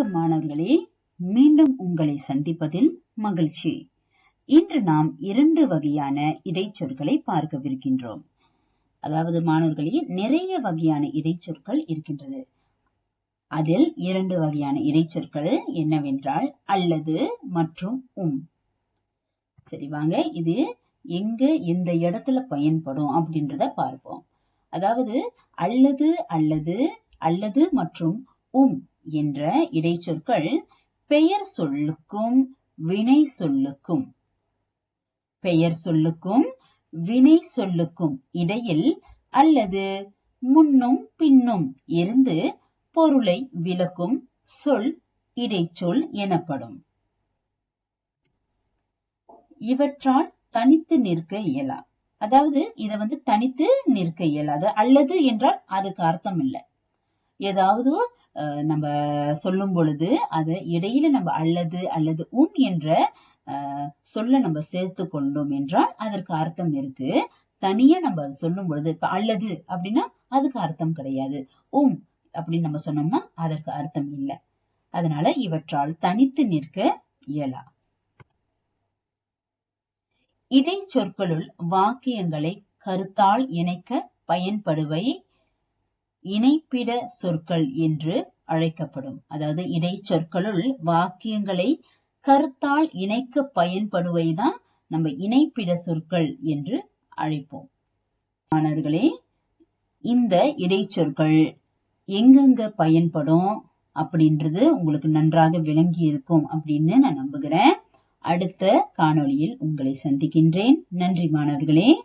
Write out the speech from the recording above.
வணக்கம் மாணவர்களே மீண்டும் உங்களை சந்திப்பதில் மகிழ்ச்சி. இன்று நாம் இரண்டு வகையான இடைச்சொற்களை பார்க்கவிருக்கின்றோம். அதாவது மாணவர்களே நிறைய வகையான இடைச்சொற்கள் இருக்கின்றது. அதில் இரண்டு வகையான இடைச்சொற்கள் என்னவென்றால் அல்லது மற்றும் உம். சரி வாங்க இது எங்க எந்த இடத்துல பயன்படும் அப்படின்றத பார்ப்போம். அதாவது அல்லது அல்லது அல்லது மற்றும் உம். என்ற இடைச்சொற்கள் பெயர் சொல்லுக்கும் வினை சொல்லுக்கும். பெயர் சொல்லுக்கும் வினை சொல்லுக்கும் இடையில் அல்லது முன்னும் பின்னும் இருந்து பொருளை விளக்கும் சொல் இடைச்சொல் எனப்படும். இவற்றால் தனித்து நிற்க இயலா. அதாவது இதை வந்து தனித்து நிற்க இயலாது. அல்லது என்றால் அதுக்கு அர்த்தம் இல்லை. ஏதாவது நம்ம சொல்லும் பொழுது அதை இடையில நம்ம அல்லது அல்லது உம் என்ற அஹ், சொல்ல நம்ம சேர்த்து கொண்டோம் என்றால் அதற்கு அர்த்தம் இருக்கு. தனியா நம்ம அதை சொல்லும் பொழுது இப்ப அல்லது அப்படின்னா அதுக்கு அர்த்தம் கிடையாது. உம் அப்படின்னு நம்ம சொன்னோம்னா அதற்கு அர்த்தம் இல்லை. அதனால இவற்றால் தனித்து நிற்க இயலா. இடைச்சொற்களுள் வாக்கியங்களை கருத்தால் இணைக்க பயன்படுவை இணைப்பிட சொற்கள் என்று அழைக்கப்படும். அதாவது இடைச்சொற்களுள் வாக்கியங்களை கருத்தால் இணைக்க பயன்படுவைதான் நம்ம இணைப்பிட சொற்கள் என்று அழைப்போம். மாணவர்களே இந்த இடைச்சொற்கள் எங்கெங்க பயன்படும் அப்படின்றது உங்களுக்கு நன்றாக விளங்கி இருக்கும் அப்படின்னு நான் நம்புகிறேன். அடுத்த காணொளியில் உங்களை சந்திக்கின்றேன். நன்றி மாணவர்களே.